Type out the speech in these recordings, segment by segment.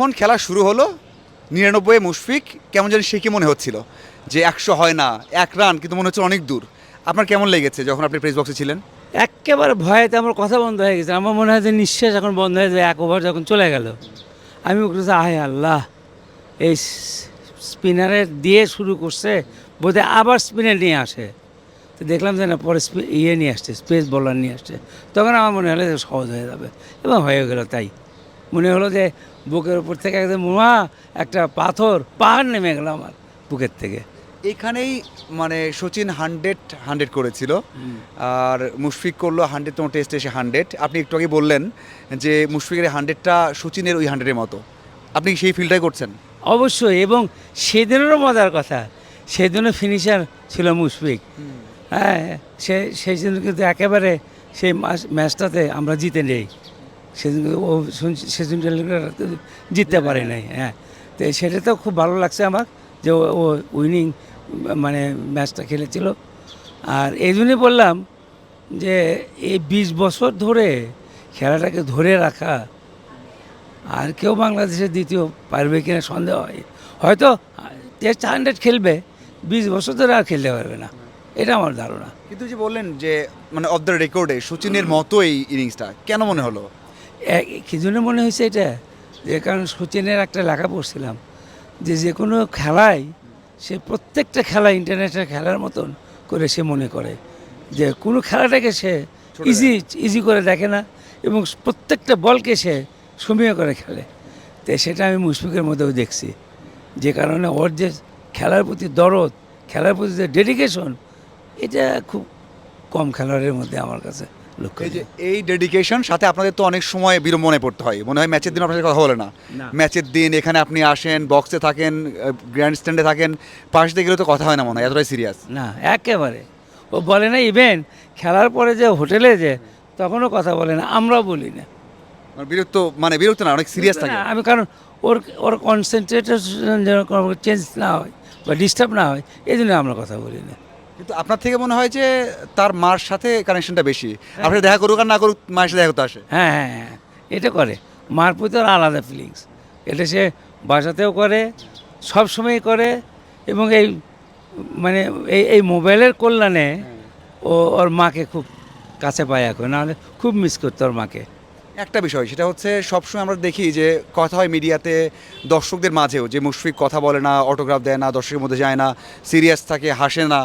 যখন খেলা শুরু হলো? নিরানব্বই মুশফিক, কেমন যেন সে কি মনে হচ্ছিল? যে একশো হয় না, এক রান, কিন্তু মনে হচ্ছে অনেক দূর। আপনার কেমন লেগেছে যখন আপনি প্রেস বক্সে ছিলেন? একেবারে ভয়েতে আমার কথা বন্ধ হয়ে গেছে। আমার মনে হয় যে নিঃশ্বাস এখন বন্ধ হয়ে যায়, এক ওভার যখন চলে গেল। আমি বলছি আহে আল্লাহ, এই স্পিনারে দিয়ে শুরু করছে, বোধহয় আবার স্পিনার নিয়ে আসে। তো দেখলাম যে না, পরে ইয়ে নিয়ে আসছে স্পেস বলার নিয়ে আসছে। তখন আমার মনে হলো সহজ হয়ে যাবে। এবং হয়ে গেল তাই। মনে হলো যে বুকের উপর থেকে একদম মোয়া একটা পাথর পাহাড় নেমে গেল আমার বুকের থেকে। এখানেই মানে সচিন হান্ড্রেড হান্ড্রেড করেছিল। আর মুশফিক করল হান্ড্রেডতম টেস্টে এসে হান্ড্রেড। আপনি একটু আগে বললেন যে মুশফিকের হান্ড্রেডটা সচিনের ওই হান্ড্রেডের মতো। আপনি সেই ফিল্ডটাই করছেন? অবশ্যই এবং সেদিনেরও মজার কথা সেদিনও ফিনিশার ছিল মুশফিক। হ্যাঁ সে সেই জন্য কিন্তু একেবারে সেই ম্যাচটাতে আমরা জিতে নেই। সেদিন ও শুনছি সচিন টেন্ডুলকার জিততে পারে নাই হ্যাঁ। তো সেটা তো খুব ভালো লাগছে আমার, যে ও- উইনিং মানে ম্যাচটা খেলেছিল। আর এই জন্যই বললাম যে এই বিশ বছর ধরে খেলাটাকে ধরে রাখা, আর কেউ বাংলাদেশের দ্বিতীয় পারবে কিনা সন্দেহ হয়। হয়তো টেস্ট হান্ড্রেড খেলবে, বিশ বছর ধরে আর খেলতে পারবে না। এটা আমার ধারণা। কিন্তু যে বললেন যে মানে অফ দ্য রেকর্ডে সচিনের মতো এই ইনিংসটা কেন মনে হলো? কি জন্য মনে হয়েছে এটা? যে কারণ সচিনের একটা লেখা পড়ছিলাম যে যে কোনো খেলায় সে প্রত্যেকটা খেলা ইন্টারন্যাশনাল খেলার মতন করে সে মনে করে। যে কোনো খেলাটাকে সে ইজি ইজি করে দেখে না এবং প্রত্যেকটা বলকে সে সমীহ করে খেলে। তো সেটা আমি মুশফিকের মধ্যেও দেখছি। যে কারণে ওর যে খেলার প্রতি দরদ খেলার প্রতি যে ডেডিকেশন এটা খুব কম খেলোয়াড়ের মধ্যে আমার কাছে। লক্ষ্য এই যে এই ডেডিকেশন সাথে আপনাদের তো অনেক সময় বিড়ম্বনায় পড়তে হয়। মনে হয় ম্যাচের দিন আপনার সাথে কথা বলে না। ম্যাচের দিন এখানে আপনি আসেন বক্সে থাকেন গ্র্যান্ড স্ট্যান্ডে থাকেন পাশ দিয়ে গেলে তো কথা হয় না মনে হয় এতটাই সিরিয়াস না একেবারে। ও বলে না ইভেন খেলার পরে যে হোটেলে যে তখনও কথা বলে না আমরাও বলি না। মানে বিরক্ত মানে বিরক্ত না অনেক সিরিয়াস থাকে। না, আমি কারণ ওর ওর কনসেন্ট্রেশন যেন চেঞ্জ না হয় বা ডিস্টার্ব না হয় এই জন্য আমরা কথা বলি না। কিন্তু আপনার থেকে মনে হয় যে তার মার সাথে কানেকশনটা বেশি? আপনি দেখা করুক আর না করুক মায়ের সাথে দেখা করতে আসে। হ্যাঁ হ্যাঁ হ্যাঁ এটা করে। মার প্রতি ওর আলাদা ফিলিংস এটা সে বাসাতেও করে সব সময় করে এবং এই মানে এই এই মোবাইলের কল্যাণে ও ওর মাকে খুব কাছে পায় এখন। নাহলে খুব মিস করতো ওর মাকে। একটা বিষয় সেটা হচ্ছে সবসময় আমরা দেখি যে কথা হয় মিডিয়াতে দর্শকদের মাঝেও যে মুশফিক কথা বলে না অটোগ্রাফ দেয় না দর্শকের মধ্যে যায় না সিরিয়াস থাকে হাসে না।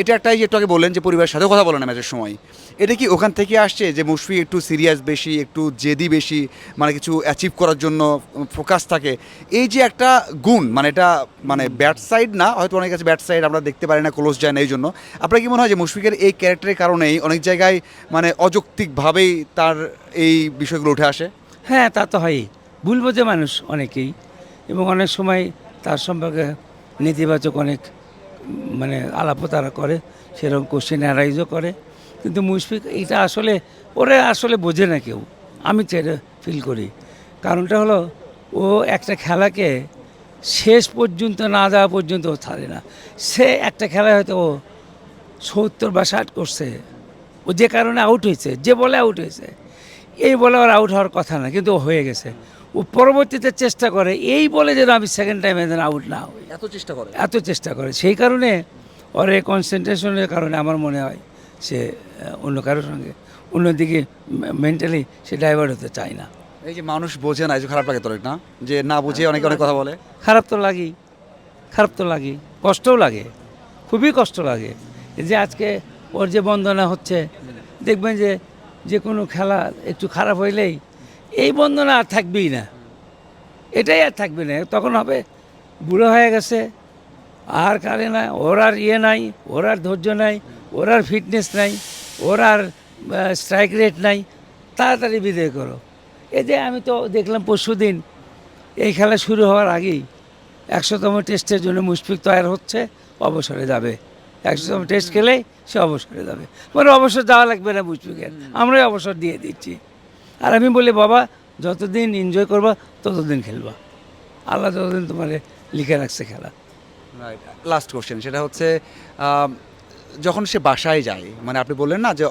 এটা একটাই যে একটু আগে বললেন যে পরিবারের সাথেও কথা বলে না ম্যাচের সময়। এটা কি ওখান থেকে আসছে যে মুশফিক একটু সিরিয়াস বেশি, একটু জেদি বেশি মানে কিছু অ্যাচিভ করার জন্য ফোকাস থাকে? এই যে একটা গুণ মানে এটা মানে ব্যাট সাইড না, হয়তো অনেক কাছে ব্যাট সাইড আমরা দেখতে পারি না ক্লোজ যায় না এই জন্য। আপনার কি মনে হয় যে মুশফিকের এই ক্যারেক্টারের কারণেই অনেক জায়গায় মানে অযৌক্তিকভাবেই তার এই বিষয়গুলো উঠে আসে? হ্যাঁ তা তো হয়ই। ভুল বোঝে মানুষ অনেকেই এবং অনেক সময় তার সম্পর্কে নেতিবাচক অনেক মানে আলাপও তারা করে, সেরকম কোশ্চেন অ্যারাইজও করে। কিন্তু মুশফিক এটা আসলে, ওরা আসলে বোঝে না কেউ। আমি সেটা ফিল করি। কারণটা হলো, ও একটা খেলাকে শেষ পর্যন্ত না যাওয়া পর্যন্ত ও ছাড়ে না। সে একটা খেলায় হয়তো ও সত্তর বা ষাট করছে। ও যে কারণে আউট হয়েছে, যে বলে আউট হয়েছে, এই বলে ওর আউট হওয়ার কথা না, কিন্তু ও হয়ে গেছে। ও পরবর্তীতে চেষ্টা করে এই বলে যেন আমি সেকেন্ড টাইমে যেন আউট না হই। এত চেষ্টা করে? এত চেষ্টা করে। সেই কারণে ওর এই কনসেন্ট্রেশনের কারণে আমার মনে হয় সে অন্য কারোর সঙ্গে অন্যদিকে মেন্টালি সে ডাইভার্ট হতে চায় না। এই যে মানুষ বোঝে না এই যে খারাপ লাগে তোর না? যে না বুঝে অনেকে অনেক কথা বলে। খারাপ তো লাগেই খারাপ তো লাগে কষ্টও লাগে খুবই কষ্ট লাগে। যে আজকে ওর যে বন্দনা হচ্ছে দেখবেন যে যে কোনো খেলা একটু খারাপ হইলেই এই বন্দনা আর থাকবেই না। এটাই আর থাকবে না। তখন হবে বুড়ো হয়ে গেছে আর কারে না ওর আর ইয়ে নাই ওর আর ধৈর্য নাই ওর আর ফিটনেস নাই ওর আর স্ট্রাইক রেট নাই। তাড়াতাড়ি বিদায় করো। এই যে আমি তো দেখলাম পরশু দিন এই খেলা শুরু হওয়ার আগেই একশোতম টেস্টের জন্য মুশফিক তৈরি হচ্ছে অবসরে যাবে। একশোতম টেস্ট খেলেই সে অবসরে যাবে। মানে অবসর যাওয়া লাগবে না মুশফিকের। আমরাই অবসর দিয়ে দিচ্ছি। আর আমি বলি বাবা যতদিন এনজয় করবা ততদিন খেলবা। আল্লাহ যতদিন তোমার লিখে রাখছে খেলা। লাস্ট কোশ্চেন সেটা হচ্ছে যখন সে বাসায় যায় মানে আপনি বললেন না যে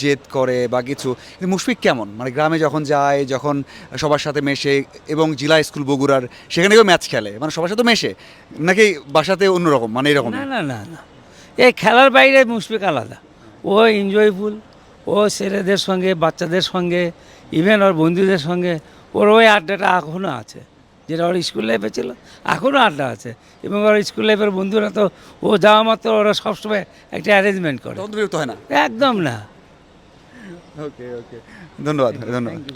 জেদ করে বা কিছু কিন্তু মুশফিক কেমন? মানে গ্রামে যখন যায় যখন সবার সাথে মেশে এবং জেলা স্কুল বগুড়ার সেখানেও ম্যাচ খেলে মানে সবার সাথে মেশে নাকি বাসাতে অন্যরকম মানে এরকম? না না না না। এই খেলার বাইরে মুশফিক আলাদা। ও এনজয়ফুল ও ছেলেদের সঙ্গে বাচ্চাদের সঙ্গে ইভেন ওর বন্ধুদের সঙ্গে ওর ওই আড্ডাটা এখনও আছে যেটা ওর স্কুল লাইফে ছিল এখনও আড্ডা আছে। এবং ওর স্কুল লাইফের বন্ধুরা তো ও যাওয়া মাত্র ওরা সবসময় একটা অ্যারেঞ্জমেন্ট করে। হয় না? একদম না। ওকে ওকে ধন্যবাদ ধন্যবাদ।